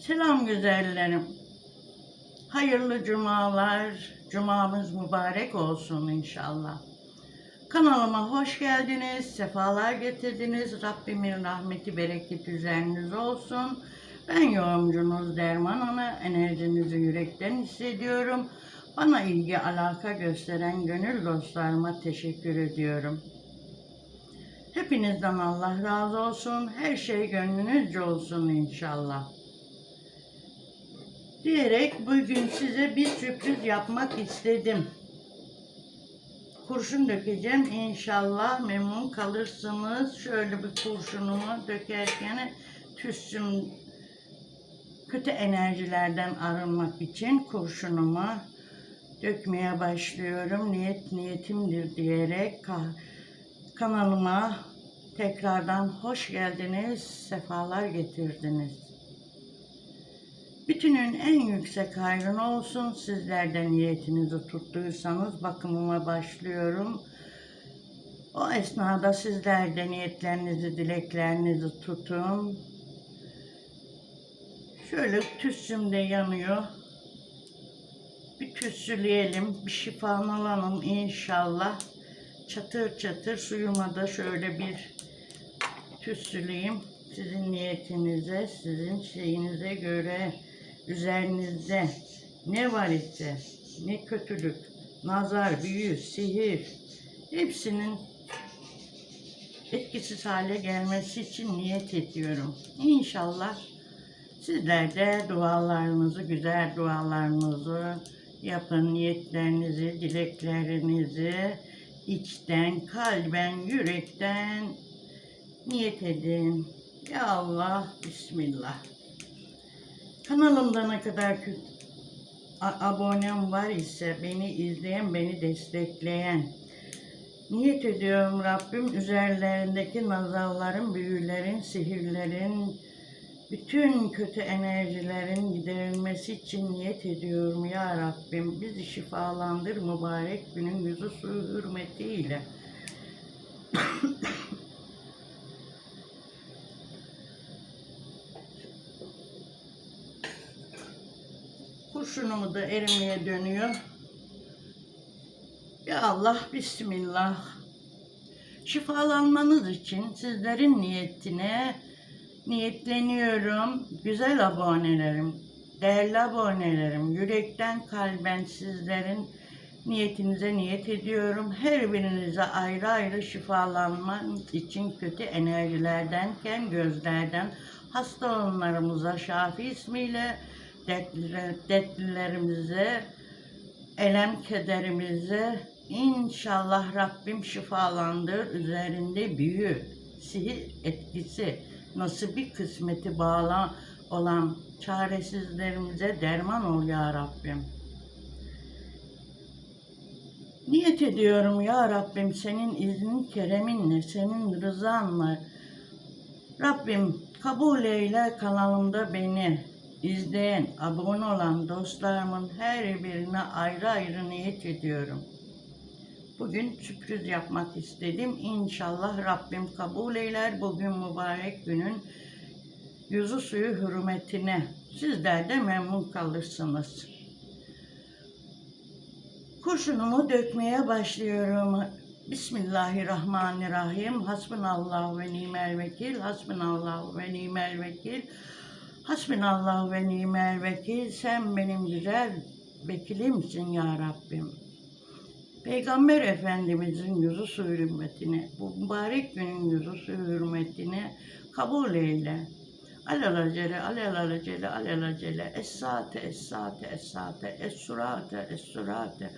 Selam güzellerim. Hayırlı cumalar. Cumamız mübarek olsun inşallah. Kanalıma hoş geldiniz. Sefalar getirdiniz. Rabbimin rahmeti, bereketi üzerinize olsun. Ben yorumcunuz Derman Ana. Enerjinizi yürekten hissediyorum. Bana ilgi, alaka gösteren gönül dostlarıma teşekkür ediyorum. Hepinizden Allah razı olsun. Her şey gönlünüzce olsun inşallah. Diyerek bugün size bir sürpriz yapmak istedim. Kurşun dökeceğim. İnşallah memnun kalırsınız. Şöyle bir kurşunumu dökerken tütsüm kötü enerjilerden arınmak için kurşunumu dökmeye başlıyorum. Niyet niyetimdir diyerek ka- kanalıma tekrardan hoş geldiniz, sefalar getirdiniz. Bütünün en yüksek hayrını olsun. Sizler de niyetinizi tuttuysanız bakımıma başlıyorum. O esnada sizler de niyetlerinizi, dileklerinizi tutun. Şöyle tütsüm de yanıyor. Bir tütsüleyelim, bir şifalanalım inşallah. Çatır çatır suyuma da şöyle bir tütsüleyeyim. Sizin niyetinize, sizin şeyinize göre üzerinizde ne var ise, ne kötülük, nazar, büyü, sihir hepsinin etkisiz hale gelmesi için niyet ediyorum. İnşallah sizler de dualarınızı, güzel dualarınızı yapın, niyetlerinizi, dileklerinizi içten, kalben, yürekten niyet edin. Ya Allah, Bismillah. Kanalımda ne kadar a- abonem var ise beni izleyen, beni destekleyen niyet ediyorum Rabbim üzerlerindeki nazarların, büyülerin, sihirlerin, bütün kötü enerjilerin giderilmesi için niyet ediyorum ya Rabbim. Bizi şifalandır mübarek günün yüzü suyu hürmetiyle. Kurşunumu da erimeye dönüyor. Ya Allah Bismillah. Şifalanmanız için sizlerin niyetine niyetleniyorum. Güzel abonelerim, değerli abonelerim, yürekten kalben sizlerin niyetinize niyet ediyorum. Her birinize ayrı ayrı şifalanmanız için kötü enerjilerden, kem gözlerden, hasta olanlarımıza Şafi ismiyle dertliler- elem kederimize inşallah Rabbim şifalandır. Üzerinde büyü, sihir etkisi, nasıl bir kısmeti bağlı olan çaresizlerimize derman ol ya Rabbim. Niyet ediyorum ya Rabbim senin iznin kereminle, senin rızanla. Rabbim kabul eyle kanalımda beni izleyen, abone olan dostlarımın her birine ayrı ayrı niyet ediyorum. Bugün sürpriz yapmak istedim. İnşallah Rabbim kabul eyler bugün mübarek günün yüzü suyu hürmetine. Sizler de memnun kalırsınız. Kurşunumu dökmeye başlıyorum. Bismillahirrahmanirrahim. Hasbunallahu ve nimel vekil. Hasbunallahu ve nimel vekil. Hasbunallahu ve nimel vekil. Sen benim güzel vekilimsin ya Rabbim. Peygamber Efendimizin yüzü su hürmetine, bu mübarek günün yüzü su hürmetine kabul eyle. Alelacele, alelacele, alelacele, es-saate, es-saate, es-saate, es-surate, es-surate,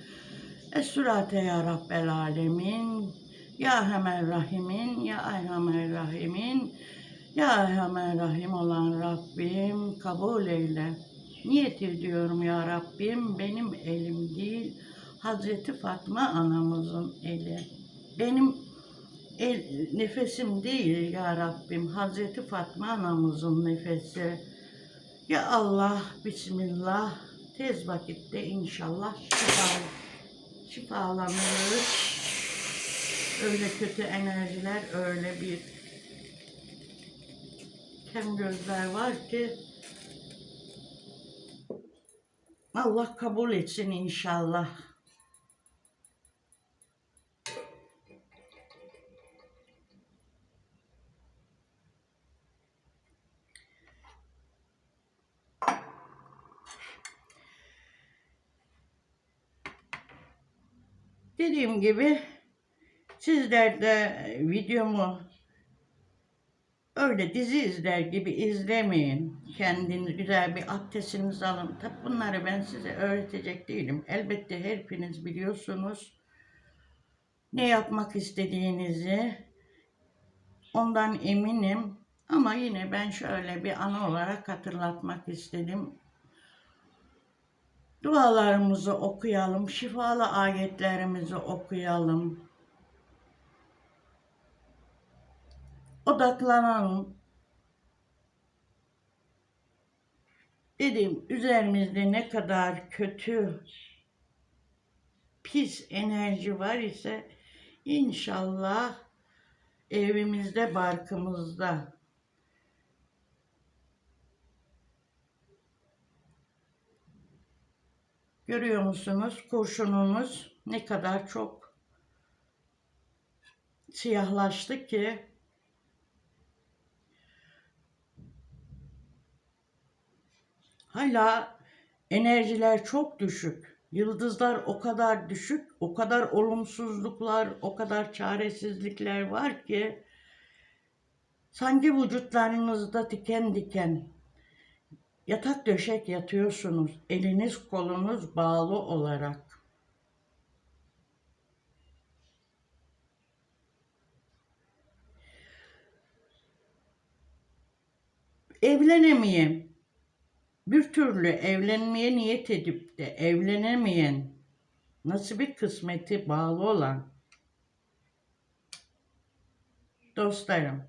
es-surate ya Rabbel Alemin, ya Hemen Rahimin, ya Erhamer Rahimin, ya Erhamer Rahim olan Rabbim kabul eyle. Niyet ediyorum ya Rabbim, benim elim değil, Hazreti Fatma anamızın eli. Benim el, nefesim değil ya Rabbim. Hazreti Fatma anamızın nefesi. Ya Allah, Bismillah. Tez vakitte inşallah şifa, şifalanırız. Öyle kötü enerjiler, öyle bir kem gözler var ki Allah kabul etsin inşallah. Dediğim gibi sizler de videomu öyle dizi izler gibi izlemeyin. Kendiniz güzel bir abdestinizi alın. Tabi bunları ben size öğretecek değilim. Elbette hepiniz biliyorsunuz ne yapmak istediğinizi. Ondan eminim. Ama yine ben şöyle bir anı olarak hatırlatmak istedim. Dualarımızı okuyalım, şifalı ayetlerimizi okuyalım. Odaklanalım. Dedim üzerimizde ne kadar kötü, pis enerji var ise inşallah evimizde, barkımızda Görüyor musunuz? Kurşunumuz ne kadar çok siyahlaştı ki hala enerjiler çok düşük. Yıldızlar o kadar düşük, o kadar olumsuzluklar, o kadar çaresizlikler var ki sanki vücutlarınızda diken diken Yatak döşek yatıyorsunuz. Eliniz kolunuz bağlı olarak. Evlenemeyeyim. Bir türlü evlenmeye niyet edip de evlenemeyen, nasıl bir kısmeti bağlı olan dostlarım,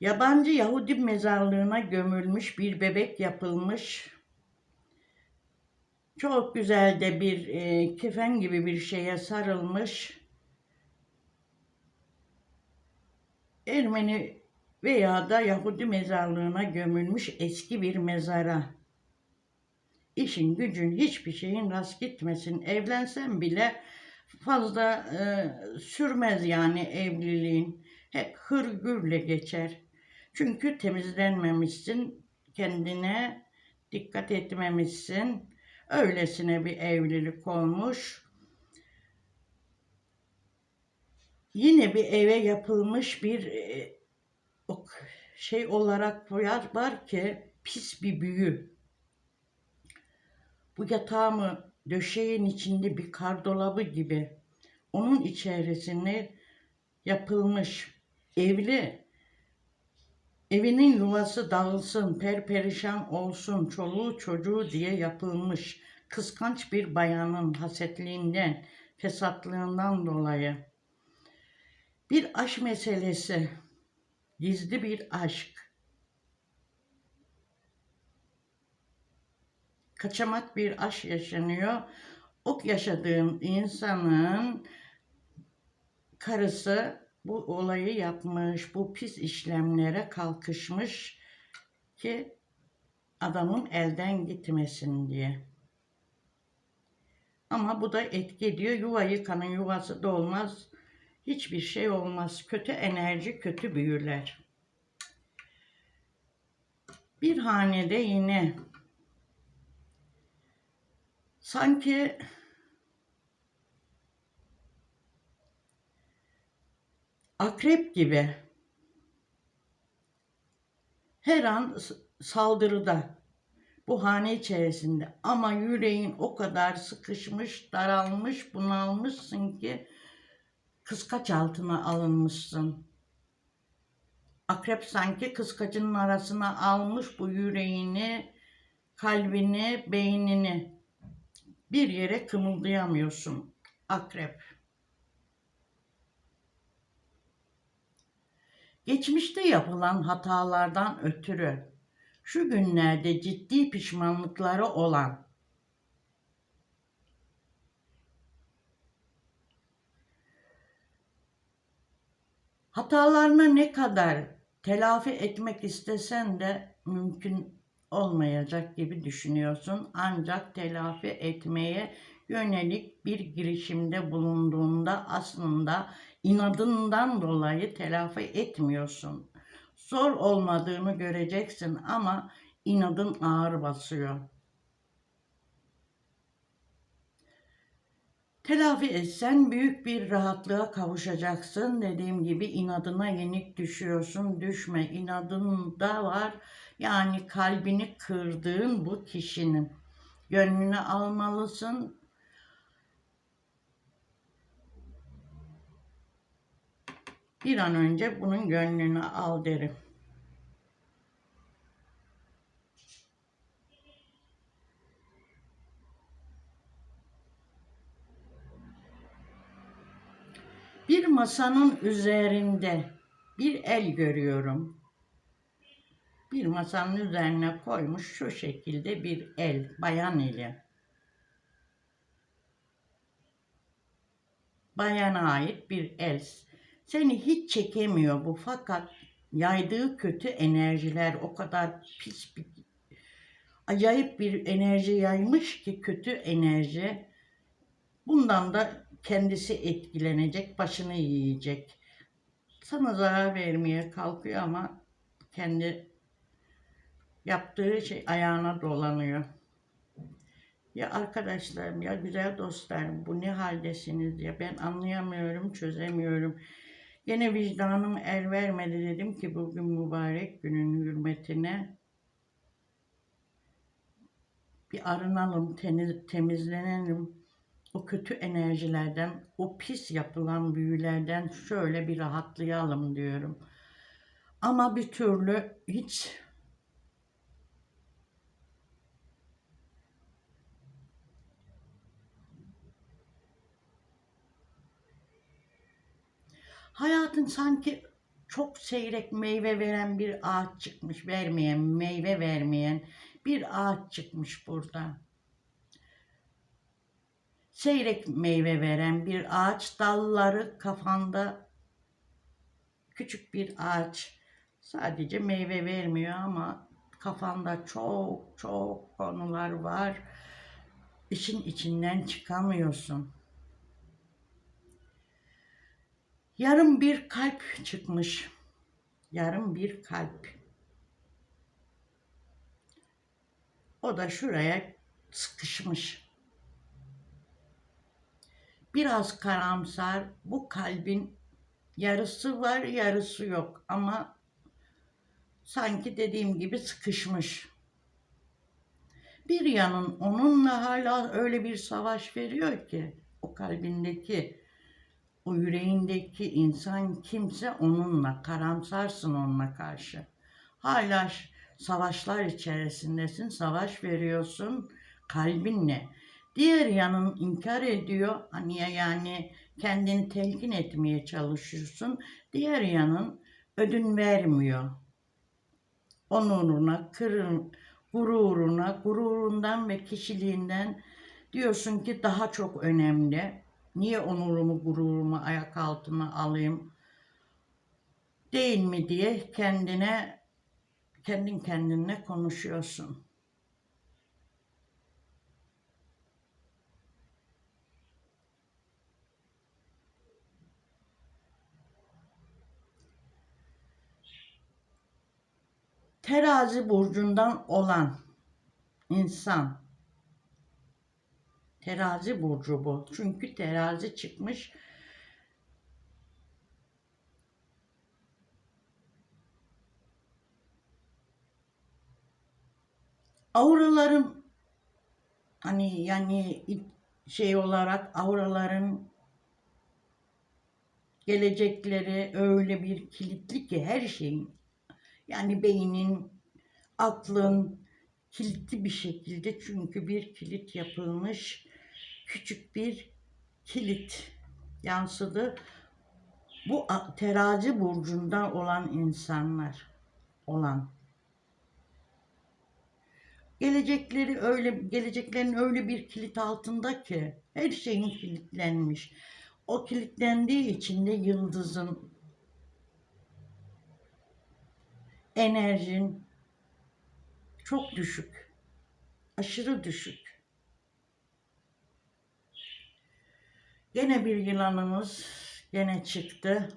Yabancı Yahudi mezarlığına gömülmüş bir bebek yapılmış. Çok güzel de bir e, kefen gibi bir şeye sarılmış. Ermeni veya da Yahudi mezarlığına gömülmüş eski bir mezara. İşin gücün hiçbir şeyin rast gitmesin. Evlensen bile fazla e, sürmez yani evliliğin. Hep hırgürle geçer. Çünkü temizlenmemişsin, kendine dikkat etmemişsin. Öylesine bir evlilik olmuş. Yine bir eve yapılmış bir e, şey olarak var, var ki pis bir büyü. Bu yatağımı döşeğin içinde bir kardolabı gibi onun içerisine yapılmış evli Evinin yuvası dağılsın, perperişan olsun, çoluğu çocuğu diye yapılmış kıskanç bir bayanın hasetliğinden, fesatlığından dolayı. Bir aşk meselesi, gizli bir aşk. Kaçamak bir aşk yaşanıyor. O yaşadığım insanın karısı bu olayı yapmış, bu pis işlemlere kalkışmış ki adamın elden gitmesin diye. Ama bu da etki ediyor. Yuva yıkanın yuvası da olmaz. Hiçbir şey olmaz. Kötü enerji, kötü büyüler. Bir hanede yine sanki akrep gibi her an saldırıda bu hane içerisinde ama yüreğin o kadar sıkışmış, daralmış, bunalmışsın ki kıskaç altına alınmışsın. Akrep sanki kıskacının arasına almış bu yüreğini, kalbini, beynini. Bir yere kımıldayamıyorsun akrep. Geçmişte yapılan hatalardan ötürü şu günlerde ciddi pişmanlıkları olan hatalarını ne kadar telafi etmek istesen de mümkün olmayacak gibi düşünüyorsun. Ancak telafi etmeye yönelik bir girişimde bulunduğunda aslında inadından dolayı telafi etmiyorsun. Zor olmadığını göreceksin ama inadın ağır basıyor. Telafi etsen büyük bir rahatlığa kavuşacaksın. Dediğim gibi inadına yenik düşüyorsun. Düşme. inadında var. Yani kalbini kırdığın bu kişinin. Gönlünü almalısın. Bir an önce bunun gönlünü al derim. Bir masanın üzerinde bir el görüyorum. Bir masanın üzerine koymuş şu şekilde bir el, bayan eli. Bayana ait bir el. Seni hiç çekemiyor bu fakat yaydığı kötü enerjiler o kadar pis bir acayip bir enerji yaymış ki kötü enerji. Bundan da kendisi etkilenecek, başını yiyecek. Sana zarar vermeye kalkıyor ama kendi yaptığı şey ayağına dolanıyor. Ya arkadaşlarım ya güzel dostlarım bu ne haldesiniz ya ben anlayamıyorum, çözemiyorum. Gene vicdanım el vermedi dedim ki bugün mübarek günün hürmetine bir arınalım, temiz, temizlenelim o kötü enerjilerden, o pis yapılan büyülerden şöyle bir rahatlayalım diyorum. Ama bir türlü hiç hayatın sanki çok seyrek meyve veren bir ağaç çıkmış, vermeyen, meyve vermeyen bir ağaç çıkmış burada seyrek meyve veren bir ağaç. Dalları kafanda küçük bir ağaç. Sadece meyve vermiyor ama kafanda çok çok konular var. İşin içinden çıkamıyorsun. Yarım bir kalp çıkmış. Yarım bir kalp. O da şuraya sıkışmış biraz karamsar. Bu kalbin yarısı var, yarısı yok ama sanki dediğim gibi sıkışmış. Bir yanın onunla hala öyle bir savaş veriyor ki o kalbindeki o yüreğindeki insan kimse onunla karamsarsın onunla karşı. Hala savaşlar içerisindesin, savaş veriyorsun kalbinle. Diğer yanın inkar ediyor. Hani yani kendini telkin etmeye çalışıyorsun. Diğer yanın ödün vermiyor. Onuruna, kırın, gururuna, gururundan ve kişiliğinden diyorsun ki daha çok önemli. Niye onurumu, gururumu ayak altına alayım? Değil mi diye kendine kendin kendine konuşuyorsun. Terazi burcundan olan insan terazi burcu bu. Çünkü terazi çıkmış. Auraların hani yani şey olarak auraların gelecekleri öyle bir kilitli ki her şeyin yani beynin, aklın kilitli bir şekilde çünkü bir kilit yapılmış küçük bir kilit yansıdı. Bu terazi burcunda olan insanlar olan gelecekleri öyle geleceklerin öyle bir kilit altında ki her şeyin kilitlenmiş. O kilitlendiği için de yıldızın enerjin çok düşük. Aşırı düşük. Gene bir yılanımız gene çıktı.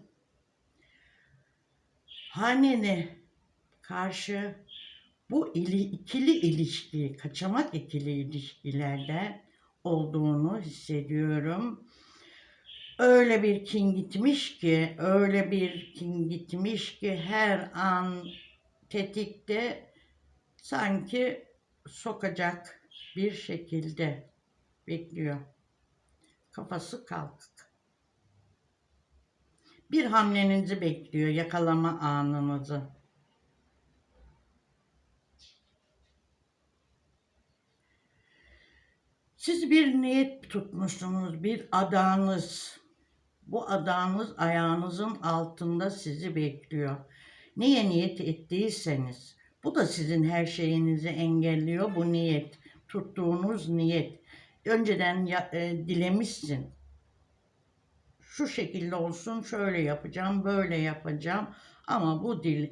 Hanene karşı bu ili, ikili ilişki, kaçamak ikili ilişkilerde olduğunu hissediyorum. Öyle bir kin gitmiş ki, öyle bir kin gitmiş ki her an tetikte sanki sokacak bir şekilde bekliyor. Kafası kalkık. Bir hamlenizi bekliyor, yakalama anınızı. Siz bir niyet tutmuşsunuz, bir adağınız. Bu adağınız ayağınızın altında sizi bekliyor. Neye niyet ettiyseniz, bu da sizin her şeyinizi engelliyor bu niyet. Tuttuğunuz niyet. Önceden ya- e, dilemişsin. Şu şekilde olsun, şöyle yapacağım, böyle yapacağım. Ama bu dil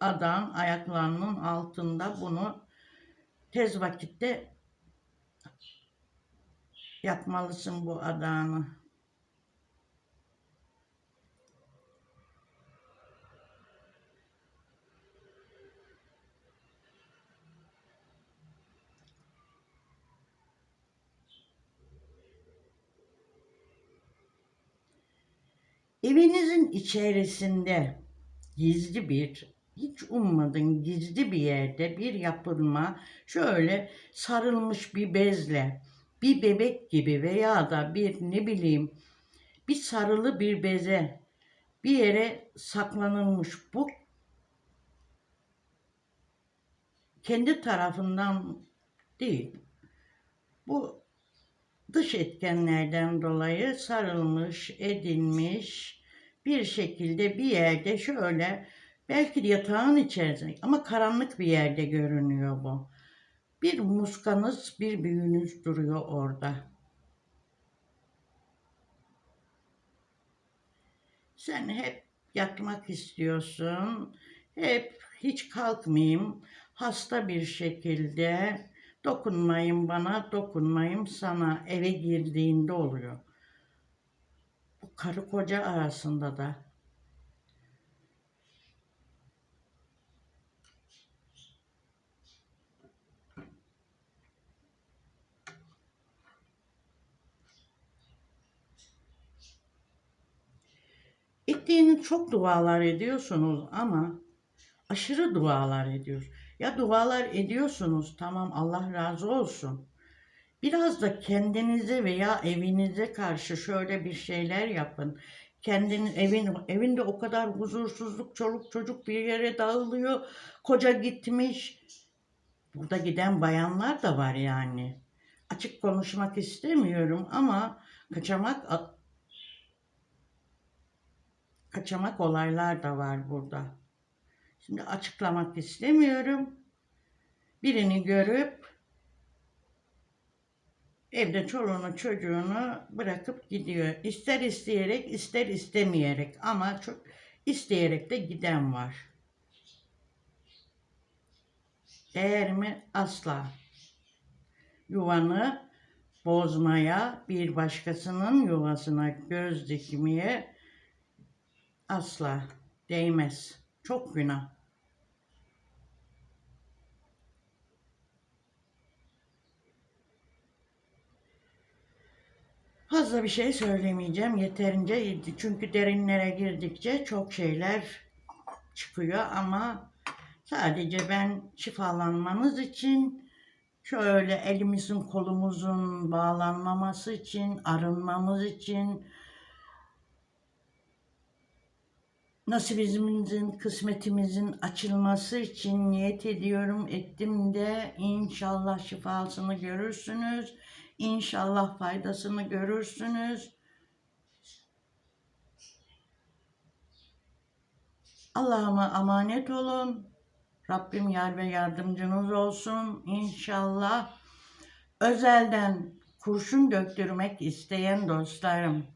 adam ayaklarının altında bunu tez vakitte yapmalısın bu adağını. Evinizin içerisinde gizli bir, hiç ummadığın gizli bir yerde bir yapılma, şöyle sarılmış bir bezle, bir bebek gibi veya da bir ne bileyim bir sarılı bir beze bir yere saklanılmış bu kendi tarafından değil. Bu dış etkenlerden dolayı sarılmış, edilmiş bir şekilde bir yerde şöyle belki yatağın içerisinde ama karanlık bir yerde görünüyor bu. Bir muskanız, bir büyünüz duruyor orada. Sen hep yatmak istiyorsun. Hep hiç kalkmayayım. Hasta bir şekilde dokunmayın bana, dokunmayın sana eve girdiğinde oluyor. Bu karı koca arasında da Ettiğiniz çok dualar ediyorsunuz ama aşırı dualar ediyor. Ya dualar ediyorsunuz tamam Allah razı olsun. Biraz da kendinize veya evinize karşı şöyle bir şeyler yapın. Kendin evin evinde o kadar huzursuzluk, çoluk çocuk bir yere dağılıyor. Koca gitmiş. Burada giden bayanlar da var yani. Açık konuşmak istemiyorum ama kaçamak kaçamak olaylar da var burada. Şimdi açıklamak istemiyorum. Birini görüp evde çoluğunu çocuğunu bırakıp gidiyor. İster isteyerek ister istemeyerek ama çok isteyerek de giden var. Değer mi? Asla. Yuvanı bozmaya, bir başkasının yuvasına göz dikmeye asla değmez. Çok günah. Fazla bir şey söylemeyeceğim. Yeterince çünkü derinlere girdikçe çok şeyler çıkıyor ama sadece ben şifalanmanız için şöyle elimizin kolumuzun bağlanmaması için, arınmamız için nasibimizin, kısmetimizin açılması için niyet ediyorum. Ettim de inşallah şifasını görürsünüz. İnşallah faydasını görürsünüz. Allah'ıma emanet olun. Rabbim yar ve yardımcınız olsun. İnşallah özelden kurşun döktürmek isteyen dostlarım.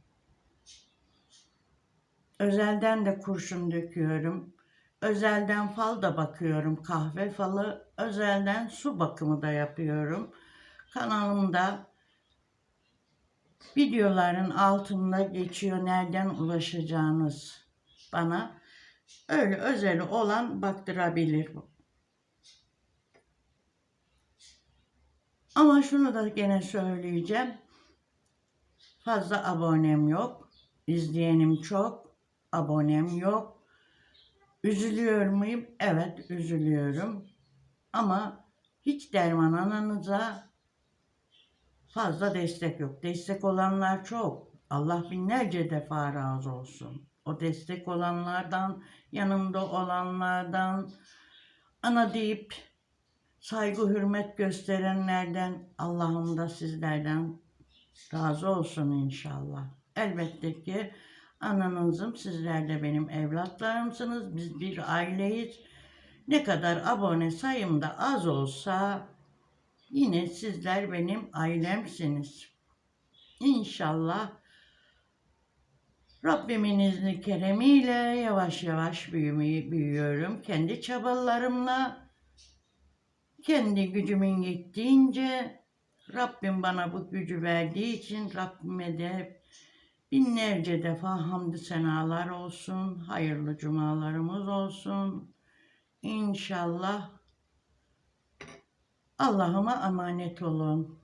Özelden de kurşun döküyorum. Özelden fal da bakıyorum. Kahve falı. Özelden su bakımı da yapıyorum. Kanalımda videoların altında geçiyor nereden ulaşacağınız bana. Öyle özeli olan baktırabilir. Ama şunu da gene söyleyeceğim. Fazla abonem yok. İzleyenim çok. Abonem yok. Üzülüyor muyum? Evet üzülüyorum. Ama hiç derman ananıza fazla destek yok. Destek olanlar çok. Allah binlerce defa razı olsun. O destek olanlardan, yanımda olanlardan, ana deyip saygı hürmet gösterenlerden Allah'ım da sizlerden razı olsun inşallah. Elbette ki ananızım sizler de benim evlatlarımsınız. Biz bir aileyiz. Ne kadar abone sayım da az olsa yine sizler benim ailemsiniz. İnşallah Rabbimin izni keremiyle yavaş yavaş büyümeyi büyüyorum. Kendi çabalarımla kendi gücümün yettiğince Rabbim bana bu gücü verdiği için Rabbime de binlerce defa hamdü senalar olsun. Hayırlı cumalarımız olsun. İnşallah Allah'ıma emanet olun.